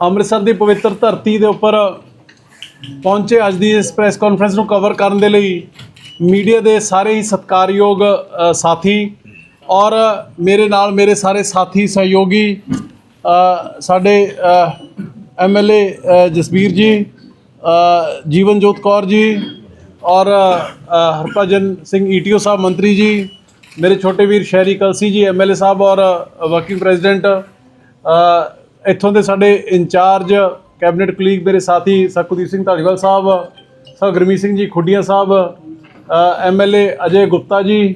ਅੰਮ੍ਰਿਤਸਰ ਦੀ ਪਵਿੱਤਰ ਧਰਤੀ ਦੇ ਉੱਪਰ ਪਹੁੰਚੇ ਅੱਜ ਦੀ ਇਸ ਪ੍ਰੈਸ ਕਾਨਫਰੰਸ ਨੂੰ ਕਵਰ ਕਰਨ ਦੇ ਲਈ ਮੀਡੀਆ ਦੇ ਸਾਰੇ ਹੀ ਸਤਿਕਾਰਯੋਗ ਸਾਥੀ ਔਰ ਮੇਰੇ ਨਾਲ ਮੇਰੇ ਸਾਰੇ ਸਾਥੀ ਸਹਿਯੋਗੀ ਅ, ਸਾਡੇ ਐਮਐਲਏ ਜਸਬੀਰ ਜੀ ਅ, ਜੀਵਨਜੋਤ ਕੌਰ ਜੀ ਔਰ ਅ, ਹਰਭਜਨ ਸਿੰਘ ਈਟੀਓ ਸਾਹਿਬ ਮੰਤਰੀ ਜੀ ਮੇਰੇ ਛੋਟੇ ਵੀਰ ਸ਼ਹਿਰੀ ਕਲਸੀ ਜੀ ਐਮਐਲਏ ਸਾਹਿਬ ਔਰ ਵਰਕਿੰਗ ਪ੍ਰੈਜ਼ੀਡੈਂਟ ਇੱਥੋਂ ਦੇ ਸਾਡੇ ਇੰਚਾਰਜ ਕੈਬਨਿਟ ਕਲੀਗ ਮੇਰੇ ਸਾਥੀ ਸਖਦੀਪ ਸਿੰਘ ਢਾਲੀਵਾਲ ਸਾਹਿਬ, ਸਰ ਗੁਰਮੀਤ ਸਿੰਘ ਜੀ ਖੁੱਡੀਆਂ ਸਾਹਿਬ ਐਮਐਲਏ ਅਜੇ ਗੁਪਤਾ ਜੀ,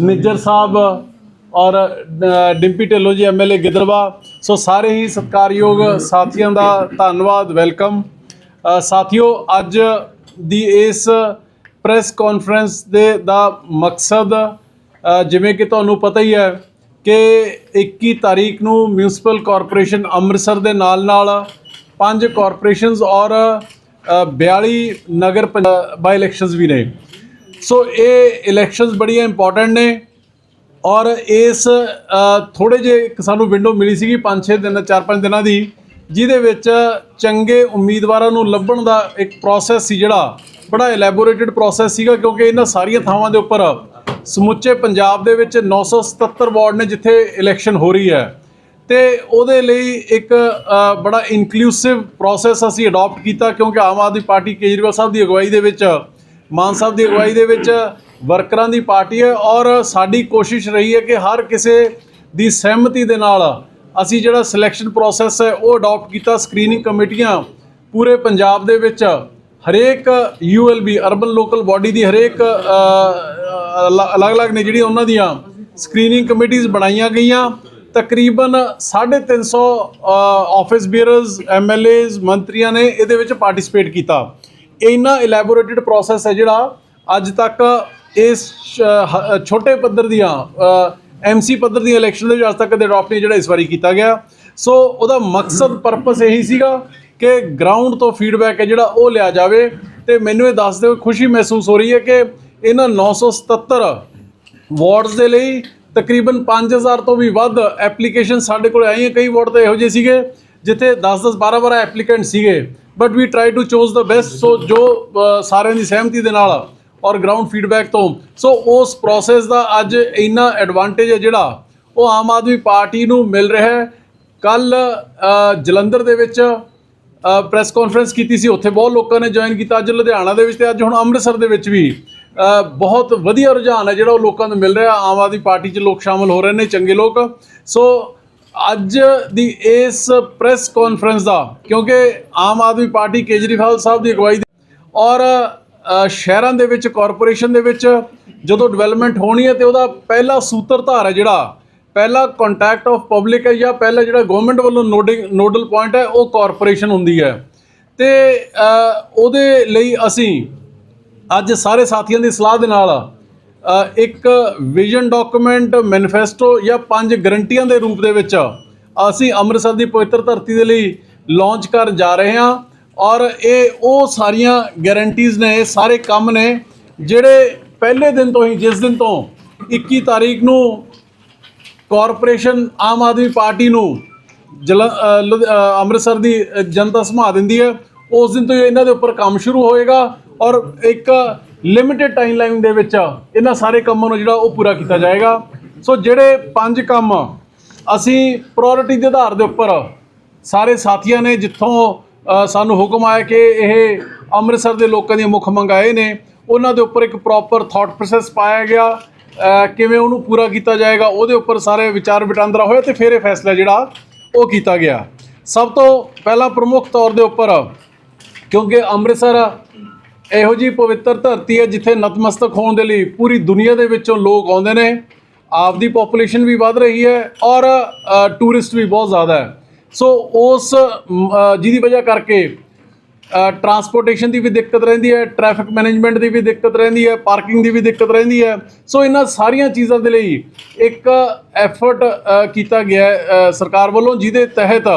ਨਿੱਜਰ ਸਾਹਿਬ ਔਰ ਡਿੰਪੀ ਢਿੱਲੋਂ ਜੀ ਐਮਐਲਏ ਗਿੱਦਰਵਾ ਸੋ ਸਾਰੇ ਹੀ ਸਤਿਕਾਰਯੋਗ ਸਾਥੀਆਂ ਦਾ ਧੰਨਵਾਦ, ਵੈਲਕਮ। ਸਾਥੀਓ, ਅੱਜ ਦੀ ਇਸ ਪ੍ਰੈਸ ਕਾਨਫਰੰਸ ਦੇ ਦਾ ਮਕਸਦ ਜਿਵੇਂ ਕਿ ਤੁਹਾਨੂੰ ਪਤਾ ਹੀ ਹੈ ਕਿ 21 ਤਾਰੀਖ ਨੂੰ ਮਿਊਨਿਸਪਲ ਕਾਰਪੋਰੇਸ਼ਨ ਅੰਮ੍ਰਿਤਸਰ ਦੇ ਨਾਲ ਨਾਲ ਪੰਜ ਕਾਰਪੋਰੇਸ਼ਨਸ ਔਰ ਅ, 42 ਨਗਰ ਬਾਈ ਇਲੈਕਸ਼ਨਸ ਵੀ ਨੇ। ਸੋ ਇਹ ਇਲੈਕਸ਼ਨਸ ਬੜੀਆਂ ਇੰਪੋਰਟੈਂਟ ਨੇ ਔਰ ਇਸ ਥੋੜੇ ਜੇ ਸਾਨੂੰ ਵਿੰਡੋ ਮਿਲੀ ਸੀਗੀ 5-6 ਦਿਨ 4-5 ਦਿਨਾਂ ਦੀ ਜਿਹਦੇ ਵਿੱਚ ਚੰਗੇ ਉਮੀਦਵਾਰਾਂ ਨੂੰ ਲੱਭਣ ਦਾ ਇੱਕ ਪ੍ਰੋਸੈਸ ਸੀ ਜਿਹੜਾ। ਬੜਾ ਐਲੈਬੋਰੇਟਡ ਪ੍ਰੋਸੈਸ ਸੀਗਾ ਕਿਉਂਕਿ ਇਹਨਾਂ ਸਾਰੀਆਂ ਥਾਵਾਂ ਦੇ ਉੱਪਰ ਸਮੁੱਚੇ ਪੰਜਾਬ ਦੇ ਵਿੱਚ 977 ਵਾਰਡ ਨੇ ਜਿੱਥੇ ਇਲੈਕਸ਼ਨ ਹੋ ਰਹੀ ਹੈ। ਤੇ ਉਹਦੇ ਲਈ ਇੱਕ ਬੜਾ ਇਨਕਲੂਸਿਵ ਪ੍ਰੋਸੈਸ ਅਸੀਂ ਅਡਾਪਟ ਕੀਤਾ ਕਿਉਂਕਿ ਆਮ ਆਦਮੀ ਪਾਰਟੀ ਕੇਜਰੀਵਾਲ ਸਾਹਿਬ ਦੀ ਅਗਵਾਈ ਦੇ ਵਿੱਚ, ਮਾਨ ਸਾਹਿਬ ਦੀ ਅਗਵਾਈ ਦੇ ਵਿੱਚ ਵਰਕਰਾਂ ਦੀ ਪਾਰਟੀ ਹੈ ਔਰ ਸਾਡੀ ਕੋਸ਼ਿਸ਼ ਰਹੀ ਹੈ ਕਿ ਹਰ ਕਿਸੇ ਦੀ ਸਹਿਮਤੀ ਦੇ ਨਾਲ ਅਸੀਂ ਜਿਹੜਾ ਸਿਲੈਕਸ਼ਨ ਪ੍ਰੋਸੈਸ ਹੈ ਉਹ ਅਡਾਪਟ ਕੀਤਾ ਸਕਰੀਨਿੰਗ ਕਮੇਟੀਆਂ ਪੂਰੇ ਪੰਜਾਬ ਦੇ ਵਿੱਚ, ਹਰੇਕ ਯੂਐਲਬੀ ਅਰਬਨ ਲੋਕਲ ਬਾਡੀ ਦੀ ਹਰੇਕ ਅਲੱਗ-ਅਲੱਗ ਨੇ ਜਿਹੜੀ ਉਹਨਾਂ ਦੀਆਂ ਸਕਰੀਨਿੰਗ ਕਮੇਟੀਆਂ ਬਣਾਈਆਂ ਗਈਆਂ। ਤਕਰੀਬਨ 350 ਆਫਿਸ ਬੀਅਰਰਸ ਐਮਐਲਏਜ਼ ਮੰਤਰੀਆਂ ਨੇ ਇਹਦੇ ਵਿੱਚ ਪਾਰਟਿਸਿਪੇਟ ਕੀਤਾ। ਇੰਨਾ ਇਲੈਬੋਰੇਟਡ ਪ੍ਰੋਸੈਸ ਹੈ ਜਿਹੜਾ ਅੱਜ ਤੱਕ ਇਸ ਛੋਟੇ ਪੱਧਰ ਦੀਆਂ ਐਮਸੀ ਪੱਧਰ ਦੀਆਂ ਇਲੈਕਸ਼ਨ ਦੇ ਵਿੱਚ ਅੱਜ ਤੱਕ ਕਦੇ ਅਡਾਪਟ ਨਹੀਂ ਜਿਹੜਾ ਇਸ ਵਾਰੀ ਕੀਤਾ ਗਿਆ। ਸੋ ਉਹਦਾ ਮਕਸਦ ਪਰਪਸ ਇਹੀ ਸੀਗਾ ਕਿ ਗਰਾਊਂਡ ਤੋਂ ਫੀਡਬੈਕ ਹੈ ਜਿਹੜਾ ਉਹ ਲਿਆ ਜਾਵੇ ਤੇ ਮੈਨੂੰ ਇਹ ਦੱਸਦੇ ਹੋਏ ਖੁਸ਼ੀ ਮਹਿਸੂਸ ਹੋ ਰਹੀ ਹੈ ਕਿ ਇਹਨਾਂ 977 ਵਾਰਡਸ ਦੇ ਲਈ ਤਕਰੀਬਨ 5000 ਤੋਂ ਵੀ ਵੱਧ ਐਪਲੀਕੇਸ਼ਨ ਸਾਡੇ ਕੋਲ ਆਈਆਂ। ਕਈ ਵਾਰਡ ਤਾਂ ਇਹੋ ਜਿਹੇ ਸੀਗੇ ਜਿੱਥੇ 10-10 12-12 ਐਪਲੀਕੈਂਟ ਸੀਗੇ। But we try to choose the best so ਜੋ ਸਾਰਿਆਂ ਦੀ ਸਹਿਮਤੀ ਦੇ ਨਾਲ ਔਰ ਗਰਾਊਂਡ ਫੀਡਬੈਕ ਤੋਂ। ਸੋ ਉਸ ਪ੍ਰੋਸੈਸ ਦਾ ਅੱਜ ਇੰਨਾ ਐਡਵਾਂਟੇਜ ਹੈ ਜਿਹੜਾ, ਉਹ ਆਮ ਆਦਮੀ ਪਾਰਟੀ ਨੂੰ ਮਿਲ ਰਿਹਾ ਹੈ। ਕੱਲ ਜਲੰਧਰ ਦੇ ਵਿੱਚ ਪ੍ਰੈਸ ਕਾਨਫਰੰਸ ਕੀਤੀ ਸੀ। ਉੱਥੇ ਬਹੁਤ ਲੋਕਾਂ ਨੇ ਜੁਆਇਨ ਕੀਤਾ। ਅੱਜ ਲੁਧਿਆਣਾ ਦੇ ਵਿੱਚ ਤੇ ਅੱਜ ਹੁਣ ਅੰਮ੍ਰਿਤਸਰ ਦੇ ਵਿੱਚ ਵੀ। ਬਹੁਤ ਵਧੀਆ ਰੁਝਾਨ ਹੈ ਜਿਹੜਾ ਉਹ ਲੋਕਾਂ ਨੂੰ ਮਿਲ ਰਿਹਾ। ਆਮ ਆਦਮੀ ਪਾਰਟੀ 'ਚ ਲੋਕ ਸ਼ਾਮਲ ਹੋ ਰਹੇ ਨੇ, ਚੰਗੇ ਲੋਕ। ਸੋ ਅੱਜ ਦੀ ਇਸ ਪ੍ਰੈਸ ਕਾਨਫਰੰਸ ਦਾ, ਕਿਉਂਕਿ ਆਮ ਆਦਮੀ ਪਾਰਟੀ ਕੇਜਰੀਵਾਲ ਸਾਹਿਬ ਦੀ ਅਗਵਾਈ ਔਰ ਸ਼ਹਿਰਾਂ ਦੇ ਵਿੱਚ, ਕਾਰਪੋਰੇਸ਼ਨ ਦੇ ਵਿੱਚ ਜਦੋਂ ਡਿਵੈਲਪਮੈਂਟ ਹੋਣੀ ਹੈ ਤੇ ਉਹਦਾ ਪਹਿਲਾ ਸੂਤਰਧਾਰ ਹੈ ਜਿਹੜਾ, ਪਹਿਲਾ ਕੰਟੈਕਟ ਆਫ ਪਬਲਿਕ ਹੈ ਜਾਂ ਪਹਿਲਾ ਜਿਹੜਾ ਗਵਰਨਮੈਂਟ ਵੱਲੋਂ ਨੋਡਿੰਗ ਨੋਡਲ ਪੁਆਇੰਟ ਹੈ, ਉਹ ਕਾਰਪੋਰੇਸ਼ਨ ਹੁੰਦੀ ਹੈ। ਤੇ ਉਹਦੇ ਲਈ ਅਸੀਂ ਅੱਜ ਸਾਰੇ ਸਾਥੀਆਂ ਦੀ ਸਲਾਹ ਦੇ ਨਾਲ ਇੱਕ ਵਿਜ਼ਨ ਡਾਕੂਮੈਂਟ ਮੈਨੀਫੈਸਟੋ ਜਾਂ ਪੰਜ ਗਰੰਟੀਆਂ ਦੇ ਰੂਪ ਦੇ ਵਿੱਚ ਅਸੀਂ ਅੰਮ੍ਰਿਤਸਰ ਦੀ ਪਵਿੱਤਰ ਧਰਤੀ ਦੇ ਲਈ ਲਾਂਚ ਕਰਨ ਜਾ ਰਹੇ ਹਾਂ ਔਰ ਇਹ ਉਹ ਸਾਰੀਆਂ ਗਾਰੰਟੀਆਂ ਨੇ, ਇਹ ਸਾਰੇ ਕੰਮ ਨੇ ਜਿਹੜੇ ਪਹਿਲੇ ਦਿਨ ਤੋਂ ਹੀ, ਜਿਸ ਦਿਨ ਤੋਂ 21 ਤਾਰੀਖ ਨੂੰ ਕਾਰਪੋਰੇਸ਼ਨ ਆਮ ਆਦਮੀ ਪਾਰਟੀ ਨੂੰ ਜਲ ਅੰਮ੍ਰਿਤਸਰ ਦੀ ਜਨਤਾ ਸਮਾ ਦਿੰਦੀ ਹੈ, ਉਸ ਦਿਨ ਤੋਂ ਹੀ ਇਹਨਾਂ ਦੇ ਉੱਪਰ ਕੰਮ ਸ਼ੁਰੂ ਹੋਏਗਾ। ਔਰ ਇੱਕ ਲਿਮਿਟਿਡ ਟਾਈਮਲਾਈਨ ਦੇ ਵਿੱਚ ਇਹਨਾਂ ਸਾਰੇ ਕੰਮਾਂ ਨੂੰ ਜਿਹੜਾ ਉਹ ਪੂਰਾ ਕੀਤਾ ਜਾਏਗਾ। ਸੋ ਜਿਹੜੇ ਪੰਜ ਕੰਮ ਅਸੀਂ ਪ੍ਰਾਇੋਰਟੀ ਦੇ ਆਧਾਰ ਦੇ ਉੱਪਰ ਸਾਰੇ ਸਾਥੀਆਂ ਨੇ ਜਿੱਥੋਂ ਸਾਨੂੰ ਹੁਕਮ ਆਇਆ ਕਿ ਇਹ ਅੰਮ੍ਰਿਤਸਰ ਦੇ ਲੋਕਾਂ ਦੀਆਂ ਮੁੱਖ ਮੰਗਾਏ ਨੇ, ਉਹਨਾਂ ਦੇ ਉੱਪਰ ਇੱਕ ਪ੍ਰੋਪਰ ਥਾਟ ਪ੍ਰੋਸੈਸ ਪਾਇਆ ਗਿਆ ਕਿਵੇਂ ਉਹਨੂੰ ਪੂਰਾ ਕੀਤਾ ਜਾਏਗਾ, ਉਹਦੇ ਉੱਪਰ ਸਾਰੇ ਵਿਚਾਰ ਵਟਾਂਦਰਾ ਹੋਇਆ ਤੇ ਫਿਰ ਇਹ ਫੈਸਲਾ ਜਿਹੜਾ ਉਹ ਕੀਤਾ ਗਿਆ। ਸਭ ਤੋਂ ਪਹਿਲਾਂ ਪ੍ਰਮੁੱਖ ਤੌਰ ਦੇ ਉੱਪਰ, ਕਿਉਂਕਿ ਅੰਮ੍ਰਿਤਸਰ ਇਹੋ ਜੀ ਪਵਿੱਤਰ ਧਰਤੀ ਹੈ ਜਿੱਥੇ ਨਤਮਸਤਕ ਹੋਣ ਦੇ ਲਈ ਪੂਰੀ ਦੁਨੀਆ ਦੇ ਵਿੱਚੋਂ ਲੋਕ ਆਉਂਦੇ ਨੇ। ਆਪਦੀ ਪੋਪੂਲੇਸ਼ਨ ਵੀ ਵੱਧ ਰਹੀ ਹੈ ਔਰ ਟੂਰਿਸਟ ਵੀ ਬਹੁਤ ਜ਼ਿਆਦਾ ਹੈ। ਸੋ ਉਸ ਜਿਹਦੀ ਵਜ੍ਹਾ ਕਰਕੇ ਟਰਾਂਸਪੋਰਟੇਸ਼ਨ ਦੀ ਵੀ ਦਿੱਕਤ ਰਹਿੰਦੀ ਹੈ ਟ੍ਰੈਫਿਕ ਮੈਨੇਜਮੈਂਟ ਦੀ ਵੀ ਦਿੱਕਤ ਰਹਿੰਦੀ ਹੈ ਪਾਰਕਿੰਗ ਦੀ ਵੀ ਦਿੱਕਤ ਰਹਿੰਦੀ ਹੈ। ਸੋ ਇਹਨਾਂ ਸਾਰੀਆਂ ਚੀਜ਼ਾਂ ਦੇ ਲਈ ਇੱਕ ਐਫਰਟ ਕੀਤਾ ਗਿਆ ਸਰਕਾਰ ਵੱਲੋਂ, ਜਿਹਦੇ ਤਹਿਤ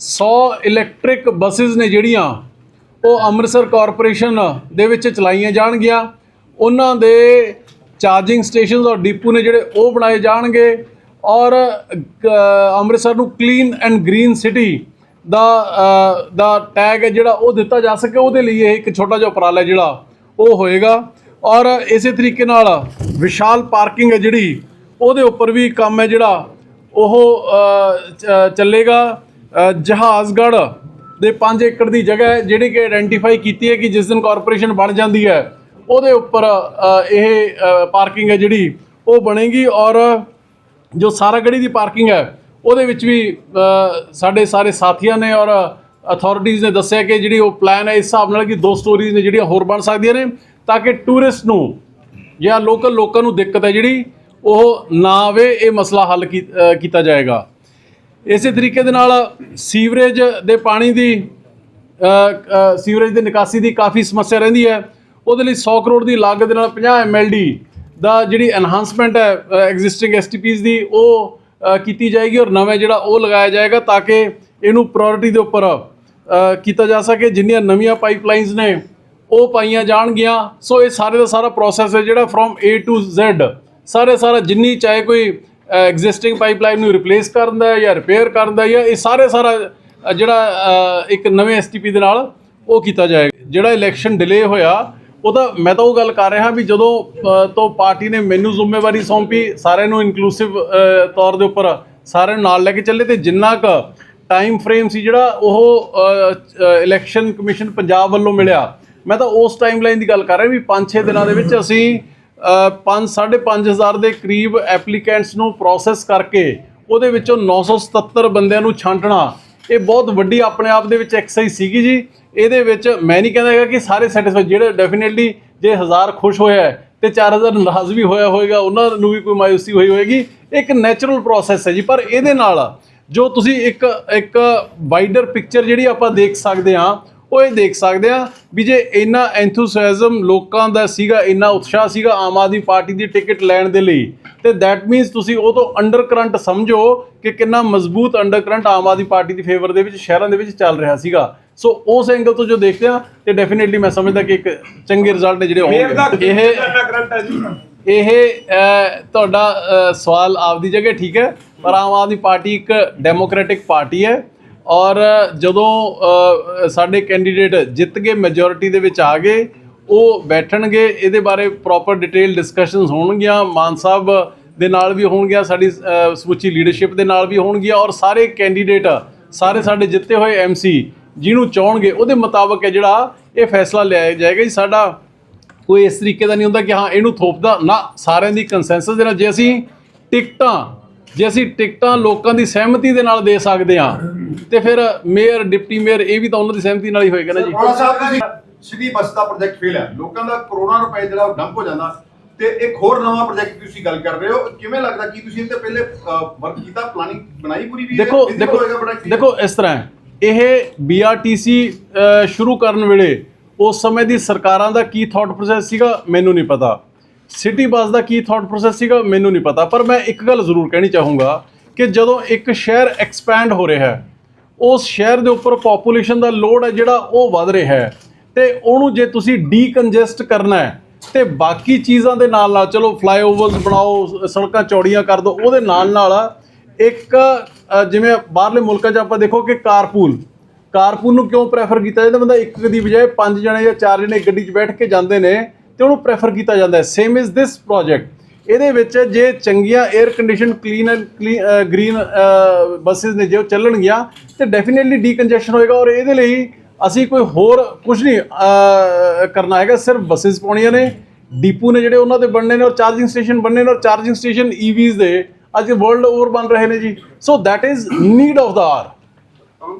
100 ਇਲੈਕਟ੍ਰਿਕ ਬੱਸਿਸ ਨੇ ਜਿਹੜੀਆਂ ਉਹ ਅੰਮ੍ਰਿਤਸਰ ਕਾਰਪੋਰੇਸ਼ਨ ਦੇ ਵਿੱਚ ਚਲਾਈਆਂ ਜਾਣਗੀਆਂ। ਉਹਨਾਂ ਦੇ ਚਾਰਜਿੰਗ ਸਟੇਸ਼ਨਸ ਔਰ ਡੀਪੂ ਨੇ ਜਿਹੜੇ ਉਹ ਬਣਾਏ ਜਾਣਗੇ ਔਰ ਅੰਮ੍ਰਿਤਸਰ ਨੂੰ ਕਲੀਨ ਐਂਡ ਗ੍ਰੀਨ ਸਿਟੀ ਦਾ ਦਾ ਟੈਗ ਹੈ ਜਿਹੜਾ ਉਹ ਦਿੱਤਾ ਜਾ ਸਕੇ। ਉਹਦੇ ਲਈ ਇਹ ਇੱਕ ਛੋਟਾ ਜਿਹਾ ਉਪਰਾਲਾ ਜਿਹੜਾ ਉਹ ਹੋਏਗਾ। ਔਰ ਇਸੇ ਤਰੀਕੇ ਨਾਲ ਵਿਸ਼ਾਲ ਪਾਰਕਿੰਗ ਹੈ ਜਿਹੜੀ, ਉਹਦੇ ਉੱਪਰ ਵੀ ਕੰਮ ਹੈ ਜਿਹੜਾ ਉਹ ਚੱਲੇਗਾ। ਜਹਾਜ਼ਗੜ੍ਹ ਦੇ 5 ਏਕੜ ਦੀ ਜਗ੍ਹਾ ਹੈ, ਜਿਹੜੀ ਕਿ ਆਇਡੈਂਟੀਫਾਈ ਕੀਤੀ ਹੈ ਕਿ ਜਿਸ ਦਿਨ ਕਾਰਪੋਰੇਸ਼ਨ ਬਣ ਜਾਂਦੀ ਹੈ, ਉਹਦੇ ਉੱਪਰ ਇਹ ਪਾਰਕਿੰਗ ਹੈ ਜਿਹੜੀ, ਉਹ ਬਣੇਗੀ ਔਰ ਜੋ ਸਾਰਾ ਸਾਰਾਗੜੀ ਦੀ ਪਾਰਕਿੰਗ ਹੈ, ਉਹਦੇ ਵਿੱਚ ਵੀ ਸਾਡੇ ਸਾਰੇ ਸਾਥੀਆਂ ਨੇ ਔਰ ਅਥਾਰਟੀਜ਼ ਨੇ ਦੱਸਿਆ ਕਿ ਜਿਹੜੀ ਉਹ ਪਲਾਨ ਹੈ, ਇਸ ਹਿਸਾਬ ਨਾਲ ਕਿ ਦੋ ਸਟੋਰੀਜ਼ ਨੇ ਜਿਹੜੀਆਂ ਹੋਰ ਬਣ ਸਕਦੀਆਂ ਨੇ, ਤਾਂ ਕਿ ਟੂਰਿਸਟ ਨੂੰ ਜਾਂ ਲੋਕਲ ਲੋਕਾਂ ਨੂੰ ਦਿੱਕਤ ਹੈ ਜਿਹੜੀ, ਉਹ ਨਾ ਆਵੇ, ਇਹ ਮਸਲਾ ਹੱਲ ਕੀ- ਕੀਤਾ ਜਾਏਗਾ। ਇਸੇ ਤਰੀਕੇ ਦੇ ਨਾਲ ਸੀਵਰੇਜ ਦੇ ਪਾਣੀ ਦੀ ਸੀਵਰੇਜ ਦੀ ਨਿਕਾਸੀ ਦੀ ਕਾਫੀ ਸਮੱਸਿਆ ਰਹਿੰਦੀ ਹੈ। ਉਹਦੇ ਲਈ 100 ਕਰੋੜ ਦੀ ਲਾਗਤ ਦੇ ਨਾਲ 50 ਐਮਐਲਡੀ ਦਾ ਜਿਹੜੀ ਐਨਹਾਂਸਮੈਂਟ ਹੈ ਐਗਜ਼ਿਸਟਿੰਗ ਐਸਟੀਪੀਜ਼ ਦੀ, ਉਹ ਕੀਤੀ ਜਾਏਗੀ ਔਰ ਨਵਾਂ ਜਿਹੜਾ ਉਹ ਲਗਾਇਆ ਜਾਏਗਾ ਤਾਂ ਕਿ ਇਹਨੂੰ ਪ੍ਰਾਇੋਰਟੀ ਦੇ ਉੱਪਰ ਕੀਤਾ ਜਾ ਸਕੇ। ਜਿੰਨੀਆਂ ਨਵੀਆਂ ਪਾਈਪਲਾਈਨਸ ਨੇ, ਉਹ ਪਾਈਆਂ ਜਾਣਗੀਆਂ। ਸੋ ਇਹ ਸਾਰੇ ਦਾ ਸਾਰਾ ਪ੍ਰੋਸੈਸ ਹੈ ਜਿਹੜਾ ਫਰੋਮ A ਟੂ Z ਸਾਰੇ ਸਾਰਾ ਜਿੰਨੀ ਚਾਹੇ ਕੋਈ ਐਗਜ਼ਿਸਟਿੰਗ ਪਾਈਪਲਾਈਨ ਨੂੰ ਰਿਪਲੇਸ ਕਰਨ ਦਾ ਜਾਂ ਰਿਪੇਅਰ ਕਰਨ ਦਾ ਜਾਂ ਇਹ ਸਾਰੇ ਸਾਰਾ ਜਿਹੜਾ ਇੱਕ ਨਵੇਂ ਐਸਟੀਪੀ ਦੇ ਨਾਲ ਉਹ ਕੀਤਾ ਜਾਏਗਾ। ਜਿਹੜਾ ਇਲੈਕਸ਼ਨ ਡਿਲੇ ਹੋਇਆ ਉਹ ਤਾਂ ਮੈਂ ਤਾਂ ਉਹ ਗੱਲ ਕਰ ਰਿਹਾ ਵੀ ਜਦੋਂ ਤੋਂ ਪਾਰਟੀ ਨੇ ਮੈਨੂੰ ਜ਼ਿੰਮੇਵਾਰੀ ਸੌਂਪੀ, ਸਾਰਿਆਂ ਨੂੰ ਇਨਕਲੂਸਿਵ ਤੌਰ ਦੇ ਉੱਪਰ ਸਾਰਿਆਂ ਨੂੰ ਨਾਲ ਲੈ ਕੇ ਚੱਲੇ ਤੇ ਜਿੰਨਾ ਕ ਟਾਈਮ ਫਰੇਮ ਸੀ ਜਿਹੜਾ ਉਹ ਇਲੈਕਸ਼ਨ ਕਮਿਸ਼ਨ ਪੰਜਾਬ ਵੱਲੋਂ ਮਿਲਿਆ। ਮੈਂ ਤਾਂ ਉਸ ਟਾਈਮਲਾਈਨ ਦੀ ਗੱਲ ਕਰ ਰਿਹਾ ਵੀ 5-6 ਦਿਨਾਂ ਦੇ ਵਿੱਚ ਅਸੀਂ 5 5000 ਦੇ ਕਰੀਬ ਐਪਲੀਕੈਂਟਸ ਨੂੰ ਪ੍ਰੋਸੈਸ ਕਰਕੇ ਉਹਦੇ ਵਿੱਚੋਂ 977 ਬੰਦਿਆਂ ਨੂੰ ਛਾਂਟਣਾ, ਇਹ ਬਹੁਤ ਵੱਡੀ ਆਪਣੇ ਆਪ ਦੇ ਵਿੱਚ ਐਕਸਰਸਾਈਜ਼ ਸੀਗੀ ਜੀ। ਇਹਦੇ ਵਿੱਚ ਮੈਂ ਨਹੀਂ ਕਹਿੰਦਾ ਹੈਗਾ ਕਿ ਸਾਰੇ ਸੈਟੀਸਫਾਈ ਜਿਹੜੇ ਡੈਫੀਨਿਟਲੀ ਜੇ ਹਜ਼ਾਰ ਖੁਸ਼ ਹੋਇਆ ਹੈ ਤੇ 4000 ਨਾਰਾਜ਼ ਵੀ ਹੋਇਆ ਹੋਏਗਾ, ਉਹਨਾਂ ਨੂੰ ਵੀ ਕੋਈ ਮਾਇੂਸੀ ਹੋਈ ਹੋਏਗੀ। ਇੱਕ ਨੈਚੁਰਲ ਪ੍ਰੋਸੈਸ ਹੈ ਜੀ, ਪਰ ਇਹਦੇ ਨਾਲ ਜੋ ਤੁਸੀਂ ਇੱਕ ਇੱਕ ਵਾਈਡਰ ਪਿਕਚਰ ਜਿਹੜੀ ਆਪਾਂ ਦੇਖ ਸਕਦੇ ਹਾਂ ਉਹ ਇਹ ਦੇਖ ਸਕਦੇ ਆ ਵੀ ਜੇ ਇੰਨਾ ਐਂਥੂਸੀਆਜ਼ਮ ਲੋਕਾਂ ਦਾ ਸੀਗਾ ਇੰਨਾ ਉਤਸ਼ਾਹ ਸੀਗਾ ਆਮ ਆਦਮੀ ਪਾਰਟੀ ਦੀ ਟਿਕਟ ਲੈਣ ਦੇ ਲਈ ਤੇ ਦੈਟ ਮੀਨਸ ਤੁਸੀਂ ਉਹ ਤੋਂ ਅੰਡਰ ਕਰੰਟ ਸਮਝੋ ਕਿ ਕਿੰਨਾ ਮਜ਼ਬੂਤ under current Aam Aadmi party ਦੀ ਫੇਵਰ ਦੇ ਵਿੱਚ ਸ਼ਹਿਰਾਂ ਦੇ ਵਿੱਚ ਚੱਲ ਰਿਹਾ ਸੀਗਾ। ਸੋ ਉਸ ਐਂਗਲ ਤੋਂ ਜੋ ਦੇਖਦੇ ਆ ਤੇ ਡੈਫੀਨਿਟਲੀ ਮੈਂ ਸਮਝਦਾ ਕਿ ਇੱਕ ਚੰਗੇ ਰਿਜ਼ਲਟ ਨੇ ਜਿਹੜੇ ਆਉਣਗੇ ਇਹ ਇਹ ਤੁਹਾਡਾ ਸਵਾਲ ਆਪਦੀ ਜਗ੍ਹਾ ਠੀਕ ਹੈ ਪਰ ਆਮ ਆਦਮੀ ਪਾਰਟੀ ਇੱਕ ਡੈਮੋਕ੍ਰੈਟਿਕ ਪਾਰਟੀ ਹੈ। ਔਰ ਜਦੋਂ ਸਾਡੇ ਕੈਂਡੀਡੇਟ ਜਿੱਤ ਕੇ ਮੈਜੋਰਿਟੀ ਦੇ ਵਿੱਚ ਆ ਗਏ, ਉਹ ਬੈਠਣਗੇ, ਇਹਦੇ ਬਾਰੇ ਪ੍ਰੋਪਰ ਡਿਟੇਲ ਡਿਸਕਸ਼ਨਸ ਹੋਣਗੀਆਂ, ਮਾਨ ਸਾਹਿਬ ਦੇ ਨਾਲ ਵੀ ਹੋਣਗੀਆਂ, ਸਾਡੀ ਸਮੁੱਚੀ ਲੀਡਰਸ਼ਿਪ ਦੇ ਨਾਲ ਵੀ ਹੋਣਗੀਆਂ, ਔਰ ਸਾਰੇ ਕੈਂਡੀਡੇਟ ਸਾਰੇ ਸਾਡੇ ਜਿੱਤੇ ਹੋਏ ਐਮਸੀ ਜਿਹਨੂੰ ਚਾਹਣਗੇ, ਉਹਦੇ ਮੁਤਾਬਕ ਹੈ ਜਿਹੜਾ, ਇਹ ਫੈਸਲਾ ਲਿਆ ਜਾਏਗਾ ਜੀ ਸਾਡਾ। ਕੋਈ ਇਸ ਤਰੀਕੇ ਦਾ ਨਹੀਂ ਹੁੰਦਾ ਕਿ ਹਾਂ, ਇਹਨੂੰ ਥੋਪਦਾ ਨਾ, ਸਾਰਿਆਂ ਦੀ ਕੰਸੈਂਸਸ ਦੇ ਨਾਲ। ਜੇ ਅਸੀਂ ਟਿਕਟਾਂ ਜੇ ਅਸੀਂ ਟਿਕਟਾਂ ਲੋਕਾਂ ਦੀ ਸਹਿਮਤੀ ਦੇ ਨਾਲ ਦੇ ਸਕਦੇ ਹਾਂ ਤੇ ਫਿਰ ਮੇਅਰ ਡਿਪਟੀ ਮੇਅਰ ਇਹ ਵੀ ਤਾਂ ਉਹਨਾਂ ਦੀ ਸਹਿਮਤੀ ਨਾਲ ਹੀ ਹੋਏਗਾ ਨਾ ਜੀ। ਕੋਲਾ ਸਾਹਿਬ ਤੁਸੀਂ ਸਿੱਧੀ ਬੱਸ ਦਾ ਪ੍ਰੋਜੈਕਟ ਫੇਲ ਹੈ। ਲੋਕਾਂ ਦਾ ਕਰੋੜਾਂ ਰੁਪਏ ਜਿਹੜਾ ਉਹ ਡੰਪ ਹੋ ਜਾਂਦਾ। ਤੇ ਇੱਕ ਹੋਰ ਨਵਾਂ ਪ੍ਰੋਜੈਕਟ ਤੁਸੀਂ ਗੱਲ ਕਰ ਰਹੇ ਹੋ। ਕਿਵੇਂ ਲੱਗਦਾ? ਕੀ ਤੁਸੀਂ ਇਹਦੇ ਪਹਿਲੇ ਵਰਕ ਕੀਤਾ ਪਲਾਨਿੰਗ ਬਣਾਈ ਪੂਰੀ ਵੀ? ਦੇਖੋ ਦੇਖੋ? ਦੇਖੋ ਇਸ ਤਰ੍ਹਾਂ ਹੈ, ਇਹ BRTC ਸ਼ੁਰੂ ਕਰਨ ਵੇਲੇ ਉਸ ਸਮੇਂ ਦੀ ਸਰਕਾਰਾਂ ਦਾ ਕੀ ਥਾਟ ਪ੍ਰੋਸੈਸ ਸੀਗਾ ਮੈਨੂੰ ਨਹੀਂ ਪਤਾ। ਸਿਟੀ ਬੱਸ ਦਾ ਕੀ ਥਾਟ ਪ੍ਰੋਸੈਸ ਸੀਗਾ, ਮੈਨੂੰ ਨਹੀਂ ਪਤਾ, ਪਰ ਮੈਂ ਇੱਕ ਗੱਲ ਜ਼ਰੂਰ ਕਹਿਣੀ ਚਾਹੂੰਗਾ ਕਿ ਜਦੋਂ ਇੱਕ ਸ਼ਹਿਰ ਐਕਸਪੈਂਡ ਹੋ ਰਿਹਾ ਹੈ, ਉਸ ਸ਼ਹਿਰ ਦੇ ਉੱਪਰ ਪੋਪੂਲੇਸ਼ਨ ਦਾ ਲੋਡ ਹੈ ਜਿਹੜਾ, ਉਹ ਵੱਧ ਰਿਹਾ ਹੈ, ਤੇ ਉਹਨੂੰ ਜੇ ਤੁਸੀਂ ਡੀਕੰਜੈਸਟ ਕਰਨਾ ਹੈ, ਤੇ ਬਾਕੀ ਚੀਜ਼ਾਂ ਦੇ ਨਾਲ ਨਾਲ, ਚਲੋ ਫਲਾਈਓਵਰਸ ਬਣਾਓ ਸੜਕਾਂ ਚੌੜੀਆਂ ਕਰ ਦਿਓ ਉਹਦੇ ਨਾਲ ਨਾਲ ਇੱਕ ਜਿਵੇਂ ਬਾਹਰਲੇ ਮੁਲਕਾਂ 'ਚ ਆਪਾਂ ਦੇਖੋ ਕਿ ਕਾਰਪੂਲ ਕਾਰਪੂਲ ਨੂੰ ਕਿਉਂ ਪ੍ਰੈਫਰ ਕੀਤਾ ਜਾਂਦਾ? ਬੰਦਾ ਇੱਕ ਦੀ ਬਜਾਏ ਪੰਜ ਜਣੇ ਜਾਂ ਚਾਰ ਜਣੇ ਗੱਡੀ 'ਚ ਬੈਠ ਕੇ ਜਾਂਦੇ ਨੇ ਤੇ ਉਹਨੂੰ ਪ੍ਰੈਫਰ ਕੀਤਾ ਜਾਂਦਾ ਹੈ। ਸੇਮ ਇਜ਼ ਦਿਸ ਪ੍ਰੋਜੈਕਟ ਇਹਦੇ ਵਿੱਚ ਜੇ ਚੰਗੀਆਂ air condition clean and green buses ਨੇ ਜੇ ਉਹ ਚੱਲਣਗੀਆਂ, ਤੇ ਡੈਫੀਨਿਟਲੀ ਡੀਕੰਜੈਸ਼ਨ ਹੋਏਗਾ ਔਰ ਇਹਦੇ ਲਈ ਅਸੀਂ ਕੋਈ ਹੋਰ ਕੁਝ ਨਹੀਂ ਕਰਨਾ ਹੈਗਾ। ਸਿਰਫ ਬੱਸਸ ਪਾਉਣੀਆਂ ਨੇ ਡੀਪੂ ਨੇ ਜਿਹੜੇ ਉਹਨਾਂ ਦੇ ਬਣਨੇ ਨੇ ਔਰ ਚਾਰਜਿੰਗ ਸਟੇਸ਼ਨ ਬਣਨੇ ਨੇ ਔਰ ਚਾਰਜਿੰਗ ਸਟੇਸ਼ਨ ਈਵੀਜ਼ ਦੇ ਅੱਜ ਵਰਲਡ ਓਵਰ ਬਣ ਰਹੇ ਨੇ ਜੀ। So that is need of the hour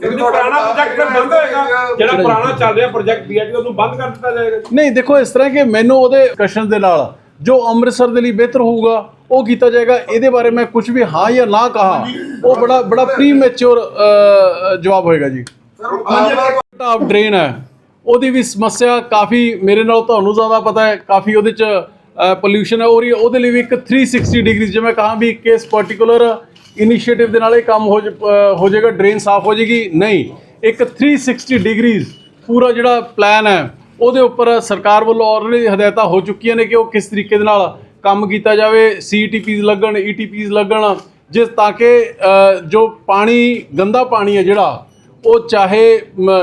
ਇਹਦੀ ਪੁਰਾਣਾ ਪ੍ਰੋਜੈਕਟ ਫਿਰ ਬੰਦ ਹੋਏਗਾ। ਜਿਹੜਾ ਪੁਰਾਣਾ ਚੱਲ ਰਿਹਾ ਪ੍ਰੋਜੈਕਟ ਬੀਆਰਟੀ ਉਹਨੂੰ ਬੰਦ ਕਰ ਦਿੱਤਾ ਜਾਏਗਾ ਜੀ। ਨਹੀਂ ਦੇਖੋ ਇਸ ਤਰ੍ਹਾਂ ਕਿ ਮੈਨੂੰ ਉਹਦੇ ਕਸ਼ਨ ਦੇ ਨਾਲ ਜੋ ਅੰਮ੍ਰਿਤਸਰ ਦੇ ਲਈ ਬਿਹਤਰ ਹੋਊਗਾ ਉਹ ਕੀਤਾ ਜਾਏਗਾ। ਇਹਦੇ ਬਾਰੇ ਮੈਂ ਕੁਝ ਵੀ ਹਾਂ ਜਾਂ ਨਾ ਕਹਾ ਉਹ ਬੜਾ ਬੜਾ ਪ੍ਰੀਮੈਚੁਰ ਜਵਾਬ ਹੋਏਗਾ ਜੀ। ਆਫ ਡਰੇਨ ਹੈ। ਉਹਦੀ ਵੀ ਸਮੱਸਿਆ ਕਾਫੀ ਮੇਰੇ ਨਾਲ ਤੁਹਾਨੂੰ ਜ਼ਿਆਦਾ ਪਤਾ ਹੈ ਕਾਫੀ ਉਹਦੇ ਚ ਪੋਲਿਊਸ਼ਨ ਹੈ ਹੋ। ਰਹੀ ਹੈ ਉਹਦੇ ਲਈ ਵੀ ਇੱਕ 360 ਡਿਗਰੀ ਜਿਵੇਂ ਕਹਾਂ ਵੀ ਕਿ ਇਸ ਪਾਰਟਿਕੂਲਰ ਇਨੀਸ਼ੀਏਟਿਵ ਦੇ ਨਾਲ ਇਹ ਕੰਮ ਹੋ ਜ- ਹੋ ਜਾਏਗਾ, ਡਰੇਨ ਸਾਫ਼ ਹੋ ਜਾਏਗੀ। ਨਹੀਂ, ਇੱਕ 360 ਡਿਗਰੀਜ਼ ਪੂਰਾ ਜਿਹੜਾ ਪਲਾਨ ਹੈ, ਉਹਦੇ ਉੱਪਰ ਸਰਕਾਰ ਵੱਲੋਂ ਆਲਰੇਡੀ ਹਦਾਇਤਾਂ ਹੋ ਚੁੱਕੀਆਂ ਨੇ ਕਿ ਉਹ ਕਿਸ ਤਰੀਕੇ ਦੇ ਨਾਲ ਕੰਮ ਕੀਤਾ ਜਾਵੇ ਸੀਟੀਪੀਜ਼ ਲੱਗਣ ਈਟੀਪੀਜ਼ ਲੱਗਣ, ਜਿਸ ਤਾਂ ਕਿ ਜੋ ਪਾਣੀ, ਗੰਦਾ ਪਾਣੀ ਹੈ ਜਿਹੜਾ ਉਹ ਚਾਹੇ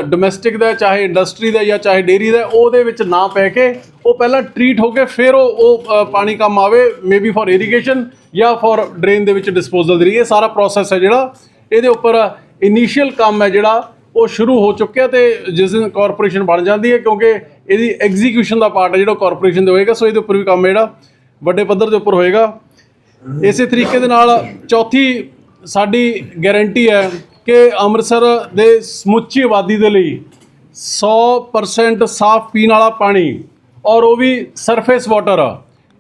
ਡੋਮੈਸਟਿਕ ਦਾ, ਚਾਹੇ ਇੰਡਸਟਰੀ ਦਾ ਜਾਂ ਚਾਹੇ ਡੇਰੀ ਦਾ, ਉਹਦੇ ਵਿੱਚ ਨਾ ਪੈ ਕੇ ਉਹ ਪਹਿਲਾਂ ਟਰੀਟ ਹੋ ਕੇ ਫਿਰ ਉਹ ਉਹ ਪਾਣੀ ਕੰਮ ਆਵੇ ਮੇਬੀ ਫॉर ਇਰੀਗੇਸ਼ਨ ਜਾਂ ਫॉर ਡਰੇਨ ਦੇ ਵਿੱਚ ਡਿਸਪੋਜ਼ਲ ਦੇ ਲਈ। ਇਹ ਸਾਰਾ ਪ੍ਰੋਸੈਸ ਹੈ ਜਿਹੜਾ, ਇਹਦੇ ਉੱਪਰ ਇਨੀਸ਼ੀਅਲ ਕੰਮ ਹੈ ਜਿਹੜਾ, ਉਹ ਸ਼ੁਰੂ ਹੋ ਚੁੱਕਿਆ ਤੇ ਜਿਸ ਦਿਨ ਕਾਰਪੋਰੇਸ਼ਨ ਬਣ ਜਾਂਦੀ ਹੈ, ਕਿਉਂਕਿ ਇਹਦੀ ਐਗਜ਼ੀਕਿਊਸ਼ਨ ਦਾ ਪਾਰਟ ਹੈ ਜਿਹੜਾ ਕਾਰਪੋਰੇਸ਼ਨ ਦੇ ਹੋਏਗਾ, ਸੋ ਇਹਦੇ ਉੱਪਰ ਵੀ ਕੰਮ ਜਿਹੜਾ, ਵੱਡੇ ਪੱਧਰ ਦੇ ਉੱਪਰ ਹੋਏਗਾ। ਇਸੇ ਤਰੀਕੇ ਦੇ ਨਾਲ ਚੌਥੀ ਸਾਡੀ ਗਾਰੰਟੀ ਹੈ ਕਿ ਅੰਮ੍ਰਿਤਸਰ ਦੇ ਸਮੁੱਚੀ ਆਬਾਦੀ ਦੇ ਲਈ 100% ਸਾਫ਼ ਪੀਣ ਵਾਲਾ ਪਾਣੀ ਔਰ ਉਹ ਵੀ ਸਰਫੇਸ ਵਾਟਰ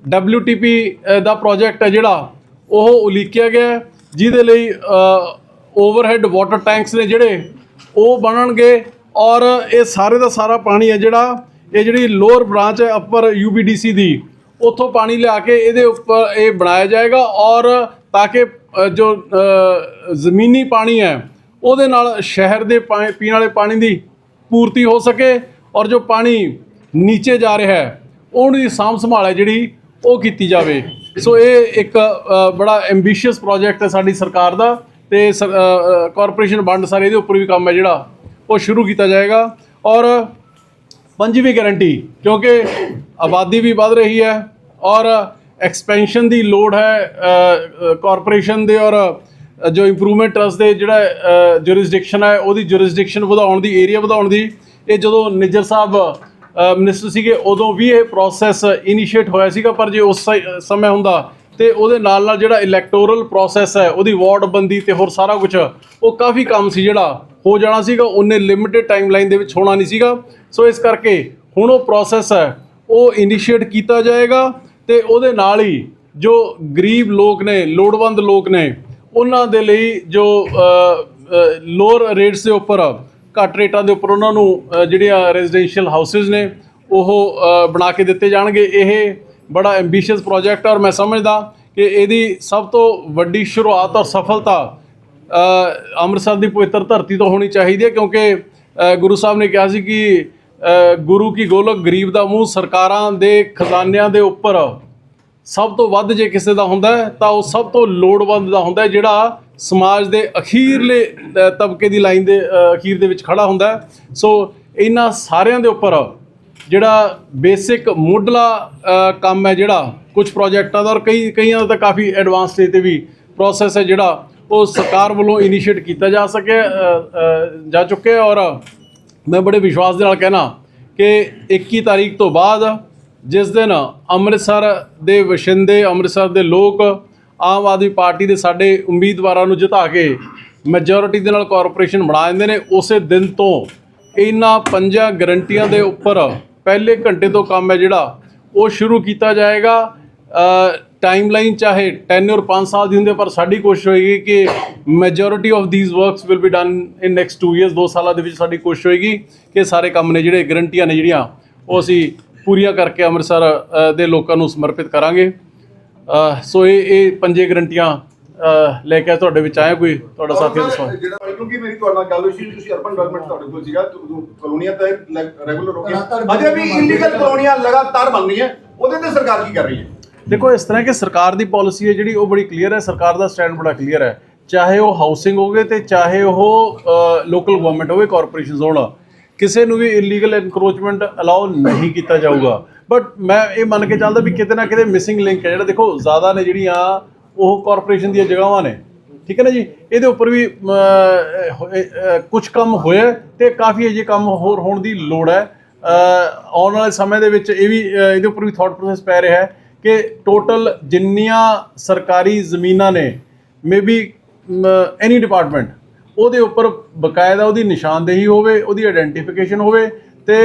WTP ਅ, ਦਾ ਪ੍ਰੋਜੈਕਟ ਹੈ ਜਿਹੜਾ ਉਹ ਉਲੀਕਿਆ ਗਿਆ ਜਿਹਦੇ ਲਈ ਓਵਰਹੈੱਡ ਵਾਟਰ ਟੈਂਕਸ ਨੇ ਜਿਹੜੇ ਉਹ ਬਣਨਗੇ ਔਰ ਇਹ ਸਾਰੇ ਦਾ ਸਾਰਾ ਪਾਣੀ ਹੈ ਜਿਹੜਾ ਇਹ ਜਿਹੜੀ ਲੋਅਰ ਬ੍ਰਾਂਚ ਹੈ ਅਪਰ ਯੂਬੀਡੀਸੀ ਦੀ ਉੱਥੋਂ ਪਾਣੀ ਲਿਆ ਕੇ ਇਹਦੇ ਉੱਪਰ ਇਹ ਬਣਾਇਆ ਜਾਏਗਾ ਔਰ ਤਾਂ ਕਿ ਜੋ ਜ਼ਮੀਨੀ ਪਾਣੀ ਹੈ ਉਹਦੇ ਨਾਲ ਸ਼ਹਿਰ ਦੇ ਪਾ- ਪੀਣ ਵਾਲੇ ਪਾਣੀ ਦੀ ਪੂਰਤੀ ਹੋ ਸਕੇ ਔਰ ਜੋ ਪਾਣੀ ਨੀਚੇ ਜਾ ਰਿਹਾ ਹੈ ਦੀ ਸਾਂਭ ਸੰਭਾਲ ਹੈ ਜਿਹੜੀ ਉਹ ਕੀਤੀ ਜਾਵੇ। ਸੋ ਇਹ ਇੱਕ ਬੜਾ ਐਂਬੀਸ਼ੀਅਸ ਪ੍ਰੋਜੈਕਟ ਹੈ ਸਾਡੀ ਸਰਕਾਰ ਦਾ ਤੇ ਕਾਰਪੋਰੇਸ਼ਨ ਬੰਡ ਸਾਰੇ ਇਹਦੇ ਉੱਪਰ ਵੀ ਕੰਮ ਹੈ ਜਿਹੜਾ, ਉਹ ਸ਼ੁਰੂ ਕੀਤਾ ਜਾਏਗਾ। ਔਰ ਪੰਜਵੀਂ ਗਾਰੰਟੀ ਕਿਉਂਕਿ ਆਬਾਦੀ ਵੀ ਵੱਧ ਰਹੀ ਹੈ ਔਰ ਐਕਸਪੈਂਸ਼ਨ ਦੀ ਲੋੜ ਹੈ ਕਾਰਪੋਰੇਸ਼ਨ ਦੇ ਔਰ ਜੋ ਇੰਪਰੂਵਮੈਂਟ ਟਰਸਟ ਦੇ ਜਿਹੜਾ ਜੁਰਿਸਡਿਕਸ਼ਨ ਹੈ ਉਹਦੀ ਜੁਰਿਸਡਿਕਸ਼ਨ ਵਧਾਉਣ ਦੀ ਏਰੀਆ ਵਧਾਉਣ ਦੀ, ਇਹ ਜਦੋਂ ਨਿੱਜਰ ਸਾਹਿਬ ਮਿਨਿਸਟਰ ਸੀਗੇ, ਉਦੋਂ ਵੀ ਇਹ ਪ੍ਰੋਸੈਸ ਇਨੀਸ਼ੀਏਟ ਹੋਇਆ ਸੀਗਾ, ਪਰ ਜੇ ਉਸ ਸਮੇਂ ਹੁੰਦਾ, ਤੇ ਉਹਦੇ ਨਾਲ ਨਾਲ ਜਿਹੜਾ ਇਲੈਕਟੋਰਲ ਪ੍ਰੋਸੈਸ ਹੈ, ਉਹਦੀ ਵਾਰਡ ਬੰਦੀ ਤੇ ਹੋਰ ਸਾਰਾ ਕੁਝ ਉਹ ਕਾਫੀ ਕੰਮ ਸੀ ਜਿਹੜਾ, ਹੋ ਜਾਣਾ ਸੀਗਾ, ਉਹਨੇ ਲਿਮਿਟਿਡ ਟਾਈਮਲਾਈਨ ਦੇ ਵਿੱਚ ਹੋਣਾ ਨਹੀਂ ਸੀਗਾ। ਸੋ ਇਸ ਕਰਕੇ ਹੁਣ ਉਹ ਪ੍ਰੋਸੈਸ ਹੈ, ਉਹ ਇਨੀਸ਼ੀਏਟ ਕੀਤਾ ਜਾਏਗਾ ਤੇ ਉਹਦੇ ਨਾਲ ਹੀ ਜੋ ਗਰੀਬ ਲੋਕ ਨੇ, ਲੋੜਵੰਦ ਲੋਕ ਨੇ ਉਹਨਾਂ ਦੇ ਲਈ ਜੋ ਲੋਅਰ ਰੇਟਸ ਦੇ ਉੱਪਰ, ਘੱਟ ਰੇਟਾਂ ਦੇ ਉੱਪਰ ਉਹਨਾਂ ਨੂੰ ਜਿਹੜੀਆਂ ਰੈਜ਼ੀਡੈਂਸ਼ੀਅਲ ਹਾਊਸਿਸ ਨੇ, ਉਹ ਬਣਾ ਕੇ ਦਿੱਤੇ ਜਾਣਗੇ। ਇਹ ਬੜਾ ਐਂਬੀਸ਼ੀਅਸ ਪ੍ਰੋਜੈਕਟ ਔਰ ਮੈਂ ਸਮਝਦਾ ਕਿ ਇਹਦੀ ਸਭ ਤੋਂ ਵੱਡੀ ਸ਼ੁਰੂਆਤ ਔਰ ਸਫਲਤਾ ਅੰਮ੍ਰਿਤਸਰ ਦੀ ਪਵਿੱਤਰ ਧਰਤੀ ਤੋਂ ਹੋਣੀ ਚਾਹੀਦੀ ਹੈ ਕਿਉਂਕਿ ਗੁਰੂ ਸਾਹਿਬ ਨੇ ਕਿਹਾ ਸੀ ਕਿ ਗੁਰੂ ਕੀ ਗੋਲਕ ਗਰੀਬ ਦਾ ਮੂੰਹ ਸਰਕਾਰਾਂ ਦੇ ਖਜ਼ਾਨਿਆਂ ਦੇ ਉੱਪਰ ਸਭ ਤੋਂ ਵੱਧ ਜੇ ਕਿਸੇ ਦਾ ਹੁੰਦਾ ਤਾਂ ਉਹ ਸਭ ਤੋਂ ਲੋੜਵੰਦ ਦਾ ਹੁੰਦਾ ਜਿਹੜਾ ਸਮਾਜ ਦੇ ਅਖੀਰਲੇ ਤਬਕੇ ਦੀ ਲਾਈਨ ਦੇ ਅਖੀਰ ਦੇ ਵਿੱਚ ਖੜਾ ਹੁੰਦਾ ਸੋ ਇਹਨਾਂ ਸਾਰਿਆਂ ਦੇ ਉੱਪਰ ਜਿਹੜਾ ਬੇਸਿਕ ਮੁੱਢਲਾ ਕੰਮ ਹੈ ਜਿਹੜਾ, ਕੁਝ ਪ੍ਰੋਜੈਕਟਾਂ ਦਾ ਔਰ ਕਈ, ਕਈਆਂ ਦਾ ਤਾਂ ਕਾਫੀ ਐਡਵਾਂਸ ਸਟੇਜ ਤੇ ਵੀ ਪ੍ਰੋਸੈਸ ਹੈ ਜਿਹੜਾ, ਉਹ ਸਰਕਾਰ ਵੱਲੋਂ ਇਨੀਸ਼ੀਏਟ ਕੀਤਾ ਜਾ ਸਕੇ ਜਾ ਚੁੱਕਿਆ ਔਰ ਮੈਂ ਬੜੇ ਵਿਸ਼ਵਾਸ ਦੇ ਨਾਲ ਕਹਿਣਾ ਕਿ 21 ਤਾਰੀਖ ਤੋਂ ਬਾਅਦ ਜਿਸ ਦਿਨ ਅੰਮ੍ਰਿਤਸਰ ਦੇ ਵਸਿੰਦੇ, ਅੰਮ੍ਰਿਤਸਰ ਦੇ ਲੋਕ ਆਮ ਆਦਮੀ ਪਾਰਟੀ ਦੇ ਸਾਡੇ ਉਮੀਦਵਾਰਾਂ ਨੂੰ ਜਿਤਾ ਕੇ ਮੈਜੋਰਿਟੀ ਦੇ ਨਾਲ ਕਾਰਪੋਰੇਸ਼ਨ ਬਣਾ ਦਿੰਦੇ ਨੇ, ਉਸੇ ਦਿਨ ਤੋਂ ਇਹਨਾਂ ਪੰਜਾਂ ਗਰੰਟੀਆਂ ਦੇ ਉੱਪਰ ਪਹਿਲੇ ਘੰਟੇ ਤੋਂ ਕੰਮ ਹੈ ਜਿਹੜਾ, ਉਹ ਸ਼ੁਰੂ ਕੀਤਾ ਜਾਏਗਾ। ਟਾਈਮਲਾਈਨ ਚਾਹੇ ਟੈਨਿਓਰ 5 ਸਾਲ ਦੀ ਹੁੰਦੀ ਹੈ, ਪਰ ਸਾਡੀ ਕੋਸ਼ਿਸ਼ ਹੋਏਗੀ ਕਿ majority of these works will be done in next 2 years ਦੋ ਸਾਲਾਂ ਦੇ ਵਿੱਚ ਸਾਡੀ ਕੋਸ਼ਿਸ਼ ਹੋਏਗੀ ਕਿ ਸਾਰੇ ਕੰਮ ਨੇ ਜਿਹੜੇ ਗਰੰਟੀਆਂ ਨੇ ਜਿਹੜੀਆਂ, ਉਹ ਅਸੀਂ ਪੂਰੀਆਂ ਕਰਕੇ ਅੰਮ੍ਰਿਤਸਰ ਦੇ ਲੋਕਾਂ ਨੂੰ ਸਮਰਪਿਤ ਕਰਾਂਗੇ। ਸੋ ਇਹ ਇਹ ਪੰਜੇ ਗਰੰਟੀਆਂ ਲੈ ਕੇ ਤੁਹਾਡੇ ਵਿੱਚ ਆਇਆ ਕੋਈ ਤੁਹਾਡਾ ਸਾਥੀ ਦੱਸੋ। ਜਿਹੜਾ ਕਿਉਂਕਿ ਮੇਰੀ ਤੁਹਾਡੇ ਨਾਲ ਗੱਲ ਹੋਈ ਸੀ ਤੁਸੀਂ ਅਰਬਨ ਡਿਵੈਲਪਮੈਂਟ ਤੁਹਾਡੇ ਕੋਲ ਸੀਗਾ ਕਲੋਨੀਆਂ ਤਾਂ ਰੈਗੂਲਰ ਹੋ ਗਈਆਂ ਅਜੇ ਵੀ ਇਲੀਗਲ ਕਲੋਨੀਆਂ ਲਗਾਤਾਰ ਬਣ ਰਹੀਆਂ ਉਹਦੇ ਤੇ ਸਰਕਾਰ ਕੀ ਕਰ ਰਹੀ ਹੈ? ਦੇਖੋ ਇਸ ਤਰ੍ਹਾਂ ਕਿ ਸਰਕਾਰ ਦੀ ਪਾਲਿਸੀ ਹੈ ਜਿਹੜੀ ਉਹ ਬੜੀ ਕਲੀਅਰ ਹੈ ਸਰਕਾਰ ਦਾ ਸਟੈਂਡ ਬੜਾ ਕਲੀਅਰ ਹੈ। ਚਾਹੇ ਉਹ ਹਾਊਸਿੰਗ ਹੋਵੇ ਤੇ ਚਾਹੇ ਉਹ ਲੋਕਲ ਗਵਰਨਮੈਂਟ ਹੋਵੇ ਕਾਰਪੋਰੇਸ਼ਨਸ ਹੋਣ। ਕਿਸੇ ਨੂੰ ਵੀ ਇਲੀਗਲ ਐਨਕਰੋਚਮੈਂਟ ਅਲਾਉ ਨਹੀਂ ਕੀਤਾ ਜਾਊਗਾ। ਬਟ ਮੈਂ ਇਹ ਮੰਨ ਕੇ ਚੱਲਦਾ ਵੀ ਕਿਤੇ ਨਾ ਕਿਤੇ ਮਿਸਿੰਗ ਲਿੰਕ ਹੈ। ਜਿਹੜਾ ਦੇਖੋ, ਜ਼ਿਆਦਾ ਨੇ ਜਿਹੜੀਆਂ ਉਹ ਕਾਰਪੋਰੇਸ਼ਨ ਦੀਆਂ ਜਗ੍ਹਾਵਾਂ ਨੇ। ਠੀਕ ਹੈ ਨਾ ਜੀ? ਇਹਦੇ ਉੱਪਰ ਵੀ ਕੁਝ ਕੰਮ ਹੋਇਆ ਤੇ ਕਾਫੀ ਅਜੇ ਕੰਮ ਹੋਰ ਹੋਣ ਦੀ ਲੋੜ ਹੈ। ਆਉਣ ਵਾਲੇ ਸਮੇਂ ਦੇ ਵਿੱਚ ਇਹ ਵੀ ਇਹਦੇ ਉੱਪਰ ਵੀ ਥਾਟ ਪ੍ਰੋਸੈਸ ਪੈ ਰਿਹਾ ਹੈ ਕਿ ਟੋਟਲ ਜਿੰਨੀਆਂ ਸਰਕਾਰੀ ਜ਼ਮੀਨਾਂ ਨੇ ਮੇਬੀ ਐਨੀ ਡਿਪਾਰਟਮੈਂਟ ਉਹਦੇ ਉੱਪਰ ਬਕਾਇਦਾ ਉਹਦੀ ਨਿਸ਼ਾਨਦੇਹੀ ਹੋਵੇ ਉਹਦੀ ਆਇਡੈਂਟੀਫਿਕੇਸ਼ਨ ਹੋਵੇ ਤੇ